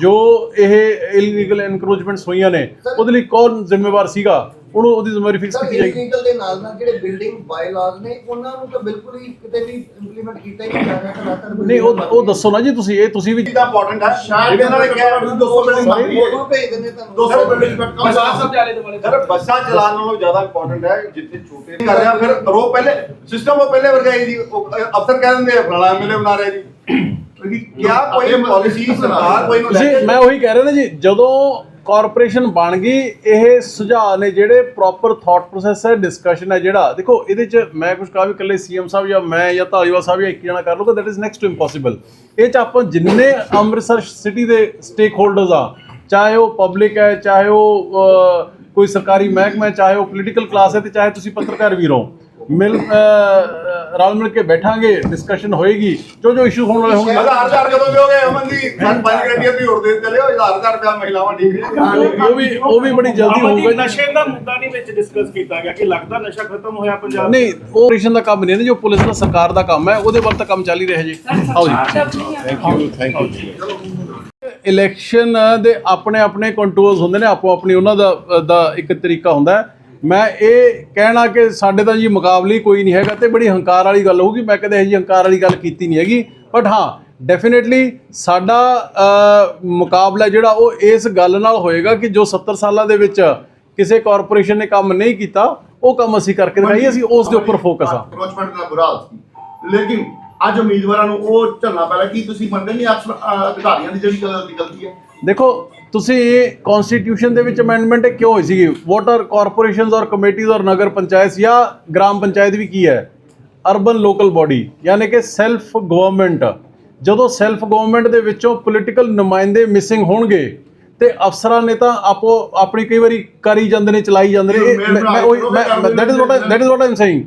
ਜੋ ਇਹ ਇਲੀਗਲ ਐਨਕਰੋਚਮੈਂਟਸ ਹੋਈਆਂ ਨੇ ਉਹਦੇ ਲਈ ਕੌਣ ਜ਼ਿੰਮੇਵਾਰ ਸੀਗਾ? ਉਹਨੂੰ ਉਹਦੀ ਜ਼ਿੰਮੇਵਾਰੀ ਫਿਕਸ ਕੀਤੀ ਜਾਏਗੀ। ਇਲੀਗਲ ਦੇ ਨਾਲ ਨਾਲ ਜਿਹੜੇ ਬਿਲਡਿੰਗ ਬਾਇਲਾਜ਼ ਨੇ ਉਹਨਾਂ ਨੂੰ ਤਾਂ ਬਿਲਕੁਲ ਹੀ ਕਿਤੇ ਵੀ ਇੰਪਲੀਮੈਂਟ ਕੀਤਾ ਹੀ ਨਹੀਂ ਜਾ ਰਿਹਾ ਲਗਾਤਾਰ ਨਹੀਂ ਉਹ ਉਹ ਦੱਸੋ ਨਾ ਜੀ ਤੁਸੀਂ ਇਹ ਤੁਸੀਂ ਵੀ ਇਹਦਾ ਇੰਪੋਰਟੈਂਟ ਹੈ ਜਿਹੜੇ ਨਾਲ ਕਿਹਾ 200 ਬਿਲਡਿੰਗ ਬਣ ਰਹੀ ਹੈ। ਫੋਟੋ ਭੇਜ ਦਿੰਦੇ ਤੁਹਾਨੂੰ। 200 ਬਿਲਡਿੰਗ ਬੱਸਾਂ ਸਰ ਬੱਸਾਂ ਚਲਾਉਣ ਨਾਲੋਂ ਜ਼ਿਆਦਾ ਇੰਪੋਰਟੈਂਟ ਹੈ ਜਿੱਥੇ ਛੋਟੇ ਕਰ ਰਿਹਾ ਫਿਰ ਰੋ ਪਹਿਲੇ ਸਿਸਟਮ ਉਹ ਪਹਿਲੇ ਵਰਗਾ ਹੀ ਜੀ ਉਹ ਅਫਸਰ ਕਹਿ ਦਿੰਦੇ ਆ ਫਲਾਣਾ ਐਮਐਲਏ ਬਣਾ ਰਿਹਾ ਜੀ। ਕਿਆ ਕੋਈ ਪਾਲਿਸੀ ਸਰਕਾਰ ਕੋਈ ਨੂੰ ਮੈਂ ਉਹੀ ਕਹਿ ਰਿਹਾ ਨਾ ਜੀ ਜਦੋਂ ਕਾਰਪੋਰੇਸ਼ਨ ਬਣ ਗਈ। ਇਹ ਸੁਝਾਅ ਨੇ ਜਿਹੜੇ ਪ੍ਰੋਪਰ ਥਾਟ ਪ੍ਰੋਸੈਸ ਹੈ ਡਿਸਕਸ਼ਨ ਹੈ ਜਿਹੜਾ। ਦੇਖੋ, ਇਹਦੇ ਚ ਮੈਂ ਕੁਝ ਕਹਾ ਵੀ ਇਕੱਲੇ ਸੀਐਮ ਸਾਹਿਬ ਜਾਂ ਮੈਂ ਜਾਂ ਧਾਲੀਵਾਲ ਸਾਹਿਬ ਜਾਂ ਇੱਕ ਜਣਾ ਕਰ ਲੂਗਾ that is next to impossible ਇਹ ਚ ਆਪਾਂ ਜਿੰਨੇ ਅੰਮ੍ਰਿਤਸਰ ਸਿਟੀ ਦੇ ਸਟੇਕ ਹੋਲਡਰਸ ਆ, ਚਾਹੇ ਉਹ ਪਬਲਿਕ ਹੈ, ਚਾਹੇ ਉਹ ਕੋਈ ਸਰਕਾਰੀ ਮਹਿਕਮਾ ਚਾਹੇ ਉਹ ਪੋਲੀਟੀਕਲ ਕਲਾਸ ਹੈ ਤੇ ਚਾਹੇ ਤੁਸੀਂ ਪੱਤਰਕਾਰ ਵੀਰ ਹੋ ਮਿਲ ਰਲ ਮਿਲ ਕੇ ਬੈਠਾਂਗੇ ਡਿਸਕਸ਼ਨ ਹੋਏਗੀ। ਜੋ ਜੋ ਇਸ਼ੂ ਹੋਣ ਵਾਲੇ ਹੋਣਗੇ। ਹਜ਼ਾਰ ਹਜ਼ਾਰ ਕਦੋਂ ਦਿਓਗੇ ਅਮਨ ਜੀ ਪੰਜ ਪੰਜ ਗੱਡੀਆਂ ਵੀ ਹੋਰ ਦੇ ਚਲੇ ਹੋ ਹਜ਼ਾਰ ਹਜ਼ਾਰ ਰੁਪਇਆ ਮਹਿਲਾਵਾਂ ਠੀਕ ਨੇ। ਉਹ ਵੀ ਉਹ ਵੀ ਬੜੀ ਜਲਦੀ ਹੋਊਗਾ ਨਸ਼ੇ ਦਾ ਮੁੱਦਾ ਨਹੀਂ ਵਿੱਚ ਡਿਸਕਸ ਕੀਤਾ ਗਿਆ ਕਿ ਲੱਗਦਾ ਨਸ਼ਾ ਖਤਮ ਹੋਇਆ ਪੰਜਾਬ? ਨਹੀਂ ਉਹ ਆਪਰੇਸ਼ਨ ਦਾ ਕੰਮ ਨਹੀਂ ਹੈ ਨਾ, ਜੋ ਪੁਲਿਸ ਦਾ ਸਰਕਾਰ ਦਾ ਕੰਮ ਹੈ ਉਹਦੇ ਵੱਲ ਤਾਂ ਕੰਮ ਚੱਲ ਹੀ ਰਿਹਾ ਜੀ। ਆਓ ਜੀ। ਇਲੈਕਸ਼ਨ ਦੇ ਆਪਣੇ ਆਪਣੇ ਕੰਟਰੋਲਸ ਹੁੰਦੇ ਨੇ ਆਪੋ ਆਪਣੀ ਉਹਨਾਂ ਦਾ ਦਾ ਇੱਕ ਤਰੀਕਾ ਹੁੰਦਾ ਹੈ। ਮੈਂ ਇਹ ਕਹਿਣਾ ਕਿ ਸਾਡੇ ਤਾਂ ਜੀ ਮੁਕਾਬਲੇ ਕੋਈ ਨਹੀਂ ਹੈਗਾ ਤੇ ਬੜੀ ਹੰਕਾਰ ਵਾਲੀ ਗੱਲ ਹੋਊਗੀ। ਮੈਂ ਕਦੇ ਇਹ ਜੀ ਹੰਕਾਰ ਵਾਲੀ ਗੱਲ ਕੀਤੀ ਨਹੀਂ ਹੈਗੀ। ਬਟ ਹਾਂ ਡੈਫੀਨਿਟਲੀ ਸਾਡਾ ਮੁਕਾਬਲਾ ਜਿਹੜਾ ਉਹ ਇਸ ਗੱਲ ਨਾਲ ਹੋਏਗਾ ਕਿ ਜੋ 70 ਸਾਲਾਂ ਦੇ ਵਿੱਚ ਕਿਸੇ ਕਾਰਪੋਰੇਸ਼ਨ ਨੇ ਕੰਮ ਨਹੀਂ ਕੀਤਾ ਉਹ ਕੰਮ ਅਸੀਂ ਕਰਕੇ ਦਿਖਾਈਏ ਅਸੀਂ ਉਸ ਦੇ ਉੱਪਰ ਫੋਕਸ ਆ ਅਪਰੋਚਮੈਂਟ ਦਾ ਬੁਰਾ ਹਾਲ ਸੀ। ਲੇਕਿਨ ਅੱਜ ਉਮੀਦਵਾਰਾਂ ਨੂੰ ਉਹ ਝੱਲਣਾ ਪੈਣਾ ਕੀ ਤੁਸੀਂ ਮੰਨਦੇ ਨਹੀਂ ਅਧਿਕਾਰੀਆਂ ਦੀ ਜਿਹੜੀ ਗਲ- ਗਲਤੀ ਹੈ? ਦੇਖੋ ਤੁਸੀਂ ਕਨਸਟੀਟਿਊਸ਼ਨ ਦੇ ਵਿੱਚ ਅਮੈਂਡਮੈਂਟ ਕਿਉਂ ਹੋਈ ਸੀਗੀ? ਵਾਟ ਆਰ ਕਾਰਪੋਰੇਸ਼ਨਸ ਔਰ ਕਮੇਟੀਜ਼ ਔਰ ਨਗਰ ਪੰਚਾਇਤ ਜਾਂ ਗ੍ਰਾਮ ਪੰਚਾਇਤ ਵੀ ਕੀ ਹੈ? ਅਰਬਨ ਲੋਕਲ ਬਾਡੀ ਯਾਨੀ ਕਿ ਸੈਲਫ ਗਵਰਨਮੈਂਟ ਜਦੋਂ ਸੈਲਫ ਗਵਰਨਮੈਂਟ ਦੇ ਵਿੱਚੋਂ ਪੋਲੀਟੀਕਲ ਨੁਮਾਇੰਦੇ ਮਿਸਿੰਗ ਹੋਣਗੇ ਤੇ ਅਫਸਰਾਂ ਨੇ ਤਾਂ ਆਪੋ ਆਪਣੀ ਕਈ ਵਾਰੀ ਕਰੀ ਜਾਂਦੇ ਨੇ ਚਲਾਈ ਜਾਂਦੇ ਨੇ। ਮੈਂ- ਉਹੀ- ਮੈਂ that is what that is what I'm saying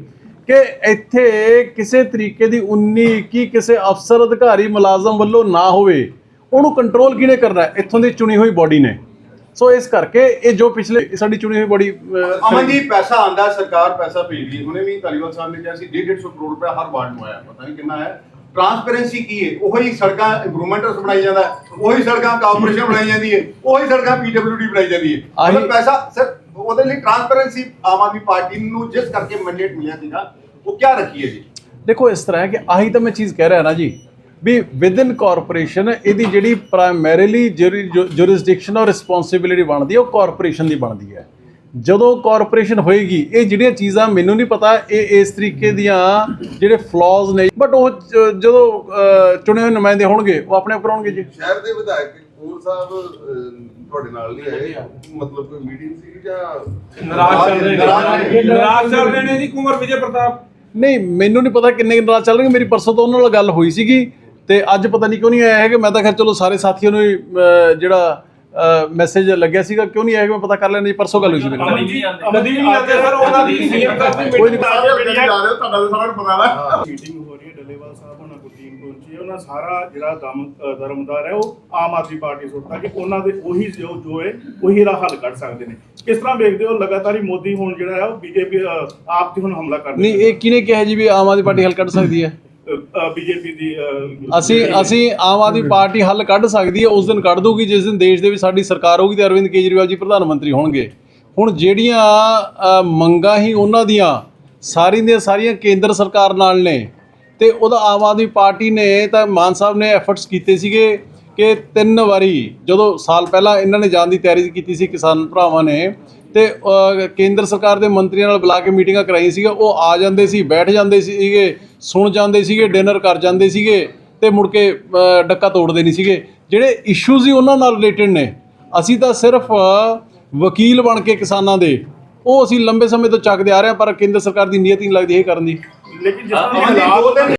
ਕਿ ਇੱਥੇ ਕਿਸੇ ਤਰੀਕੇ ਦੀ 19 21 ਕਿਸੇ ਅਫਸਰ ਅਧਿਕਾਰੀ ਮੁਲਾਜ਼ਮ ਵੱਲੋਂ ਨਾ ਹੋਵੇ ਉਹਨੂੰ ਕੰਟਰੋਲ ਕਿਹਨੇ ਕਰਨਾ? ਇੱਥੋਂ ਦੀ ਚੁਣੀ ਹੋਈ ਬਾਡੀ ਨੇ। ਸੋ ਇਸ ਕਰਕੇ ਇਹ ਜੋ ਪਿਛਲੇ ਸਾਡੀ ਚੁਣੀ ਹੋਈ ਬਾਡੀ ਅਮਨ ਜੀ ਪੈਸਾ ਆਂਦਾ ਸਰਕਾਰ ਪੈਸਾ ਭੇਜਦੀ। ਹੁਣੇ ਵੀ ਧਾਲੀਵਾਲ ਸਾਹਿਬ ਨੇ ਕਿਹਾ ਸੀ 150 ਕਰੋੜ ਰੁਪਏ ਹਰ ਵਾਰਡ ਨੂੰ ਆਇਆ। ਪਤਾ ਨਹੀਂ ਕਿੰਨਾ ਹੈ। ਟ੍ਰਾਂਸਪੇਰੈਂਸੀ ਕੀ ਹੈ? ਉਹੀ ਸੜਕਾਂ ਇੰਪਰੂਵਮੈਂਟਸ ਬਣਾਈ ਜਾਂਦਾ ਹੈ, ਉਹੀ ਸੜਕਾਂ ਕਾਰਪੋਰੇਸ਼ਨ ਬਣਾਈ ਜਾਂਦੀ ਹੈ। ਉਹੀ ਸੜਕਾਂ ਪੀਡਬਲਯੂਡੀ ਬਣਾਈ ਜਾਂਦੀ ਹੈ। ਮਤਲਬ ਪੈਸਾ ਸਰ ਉਹਦੇ ਲਈ ਟ੍ਰਾਂਸਪੇਰੈਂਸੀ ਆਮ ਆਦਮੀ ਪਾਰਟੀ ਨੂੰ ਜਿਸ ਕਰਕੇ ਮੈਂਡੇਟ ਮਿਲਿਆ ਸੀਗਾ ਉਹ ਕਿਆ ਰੱਖੀ ਹੈ ਜੀ? ਦੇਖੋ ਇਸ ਤਰ੍ਹਾਂ ਹੈ ਕਿ ਆਹੀ ਤਾਂ ਮੈਂ ਚੀਜ਼ ਕਹਿ ਰਿਹਾ ਨਾ ਜੀ ਵੀ ਵਿਦਨ ਕਾਰਪੋਰੇਸ਼ਨ ਇਹਦੀ ਜਿਹੜੀ ਪ੍ਰਾਇਮਰੀਲੀ ਜੁਰਿਸਡਿਕਸ਼ਨ ਔਰ ਰਿਸਪੌਂਸਿਬਿਲਿਟੀ ਬਣਦੀ ਹੈ ਉਹ ਕਾਰਪੋਰੇਸ਼ਨ ਦੀ ਬਣਦੀ ਹੈ। ਜਦੋਂ ਕਾਰਪੋਰੇਸ਼ਨ ਹੋਏਗੀ ਇਹ ਜਿਹੜੀਆਂ ਚੀਜ਼ਾਂ ਮੈਨੂੰ ਨਹੀਂ ਪਤਾ ਇਹ ਇਸ ਤਰੀਕੇ ਦੀਆਂ ਜਿਹੜੇ ਫਲॉज ਨੇ ਬਟ ਉਹ ਜਦੋਂ ਚੁਣੇ ਹੋਏ ਨੁਮਾਇੰਦੇ ਹੋਣਗੇ ਉਹ ਆਪਣੇ ਆਪ ਕਰਾਉਣਗੇ ਜੀ। ਸ਼ਹਿਰ ਦੇ ਵਿਧਾਇਕ ਕਪੂਰ ਸਾਹਿਬ ਤੁਹਾਡੇ ਨਾਲ ਨਹੀਂ ਆਏ ਮਤਲਬ ਕੋਈ ਮੀਟਿੰਗ ਸੀ ਜਾਂ ਨਾਰਾਜ਼ ਚੱਲ ਰਹੇ ਨਾਰਾਜ਼ ਨੇ। ਨਾਰਾਜ਼ ਚੱਲ ਰਹੇ ਨੇ ਜੀ ਕੁੰਵਰ ਵਿਜੇ ਪ੍ਰਤਾਪ। ਨਹੀਂ ਮੈਨੂੰ ਨਹੀਂ ਪਤਾ ਕਿੰਨੇ ਦਿਨ ਨਾਲ ਚੱਲ ਰਹੀ ਮੇਰੀ ਪਰਸੋਂ ਤੋਂ ਉਹਨਾਂ ਨਾਲ ਗੱਲ ਹੋਈ ਸੀਗੀ। ਤੇ ਅੱਜ ਪਤਾ ਨਹੀਂ ਕਿਉਂ ਨਹੀਂ ਆਇਆ ਹੈ ਕਿ ਮੈਂ ਤਾਂ ਖੈਰ ਚਲੋ ਸਾਰੇ ਸਾਥੀਆਂ ਨੂੰ ਹੀ, ਜਿਹੜਾ ਮੈਸੇਜ ਲੱਗਿਆ ਸੀਗਾ ਕਿਉਂ ਨਹੀਂ ਆਇਆ ਕਿ ਮੈਂ ਪਤਾ ਕਰ ਲੈਣਾ ਜੀ ਪਰਸੋਂ ਗੱਲ ਹੋਈ ਸੀ ਮੇਰੇ ਨਾਲ। ਵੀ ਕਦੀ ਵੀ ਆਉਂਦੇ ਸਰ ਉਹਨਾਂ ਦੀ ਸੀਐਮ ਸਾਹਿਬ ਦੀ ਕੋਈ ਨਹੀਂ ਸਾਰੇ ਗੱਡੀ ਜਾ ਰਹੇ ਹੋ ਤੁਹਾਡਾ ਤਾਂ ਸਾਰਾ ਨੂੰ ਪਤਾ ਹੈ। ਮੀਟਿੰਗ ਹੋ ਰਹੀ ਹੈ ਡੱਲੇਵਾਲ ਸਾਹਿਬ ਉਹਨਾਂ ਕੋਲ ਟੀਮ ਪਹੁੰਚੀ ਹੈ ਉਹਨਾਂ ਸਾਰਾ ਜਿਹੜਾ ਦਮ ਦਰਮਦਾਰ ਹੈ ਉਹ ਆਮ ਆਦਮੀ ਪਾਰਟੀ ਸੁੱਟਦਾ ਕਿ ਉਹਨਾਂ ਦੇ ਉਹੀ ਜੋ ਜੋ ਹੈ ਉਹੀ ਦਾ ਹੱਲ ਕੱਢ ਸਕਦੇ ਨੇ। ਕਿਸ ਤਰ੍ਹਾਂ ਵੇਖਦੇ ਹੋ ਲਗਾਤਾਰ ਹੀ ਮੋਦੀ ਹੁਣ ਜਿਹੜਾ ਹੈ ਉਹ ਬੀਜੇਪੀ ਆਪ ਤੇ ਹੁਣ ਹਮਲਾ ਕਰ ਨਹੀਂ ਇਹ ਕਿਹਨੇ ਕਿਹਾ ਜੀ ਵੀ ਆਮ ਆਦਮੀ ਪਾਰਟੀ ਹੱਲ ਕੱਢ ਸਕਦੀ ਹੈ? ਬੀਜੇਪੀ ਦੀ ਅਸੀਂ ਅਸੀਂ ਆਮ ਆਦਮੀ ਪਾਰਟੀ ਹੱਲ ਕੱਢ ਸਕਦੀ ਹੈ ਉਸ ਦਿਨ ਕੱਢ ਦੂਗੀ ਜਿਸ ਦਿਨ ਦੇਸ਼ ਦੇ ਵਿੱਚ ਸਾਡੀ ਸਰਕਾਰ ਹੋਊਗੀ ਤੇ ਅਰਵਿੰਦ ਕੇਜਰੀਵਾਲ ਜੀ ਪ੍ਰਧਾਨ ਮੰਤਰੀ ਹੋਣਗੇ। ਹੁਣ ਜਿਹੜੀਆਂ ਮੰਗਾਂ ਹੀ ਉਹਨਾਂ ਦੀਆਂ ਸਾਰੀਆਂ ਦੀਆਂ ਸਾਰੀਆਂ ਕੇਂਦਰ ਸਰਕਾਰ ਨਾਲ ਨੇ ਤੇ ਉਹਦਾ ਆਮ ਆਦਮੀ ਪਾਰਟੀ ਨੇ ਤਾਂ ਮਾਨ ਸਾਹਿਬ ਨੇ ਐਫਰਟਸ ਕੀਤੇ ਸੀਗੇ ਕਿ ਤਿੰਨ ਵਾਰੀ ਜਦੋਂ ਸਾਲ ਪਹਿਲਾਂ ਇਹਨਾਂ ਨੇ ਜਾਣ ਦੀ ਤਿਆਰੀ ਕੀਤੀ ਸੀ ਕਿਸਾਨ ਭਰਾਵਾਂ ਨੇ ਤੇ ਕੇਂਦਰ ਸਰਕਾਰ ਦੇ ਮੰਤਰੀਆਂ ਨਾਲ ਬੁਲਾ ਕੇ ਮੀਟਿੰਗਾਂ ਕਰਾਈ ਸੀਗਾ ਉਹ ਆ ਜਾਂਦੇ ਸੀ ਬੈਠ ਜਾਂਦੇ ਸੀਗੇ ਸੁਣ ਜਾਂਦੇ ਸੀਗੇ ਡਿਨਰ ਕਰ ਜਾਂਦੇ ਸੀਗੇ ਤੇ ਮੁੜ ਕੇ ਡੱਕਾ ਤੋੜਦੇ ਨਹੀਂ ਸੀਗੇ। ਜਿਹੜੇ ਇਸ਼ੂਜ਼ ਹੀ ਉਹਨਾਂ ਨਾਲ ਰਿਲੇਟਡ ਨੇ। ਅਸੀਂ ਤਾਂ ਸਿਰਫ ਵਕੀਲ ਬਣ ਕੇ ਕਿਸਾਨਾਂ ਦੇ। ਉਹ ਅਸੀਂ ਲੰਬੇ ਸਮੇਂ ਤੋਂ ਚੱਕਦੇ ਆ ਰਹੇ ਹਾਂ ਪਰ ਕੇਂਦਰ ਸਰਕਾਰ ਦੀ ਨੀਅਤ ਹੀ ਨਹੀਂ ਲੱਗਦੀ ਇਹ ਕਰਨ ਦੀ। ਲੇਕਿਨ ਜਿਸ ਤਰ੍ਹਾਂ ਹਾਲਾਤ ਦੋ ਦਿਨ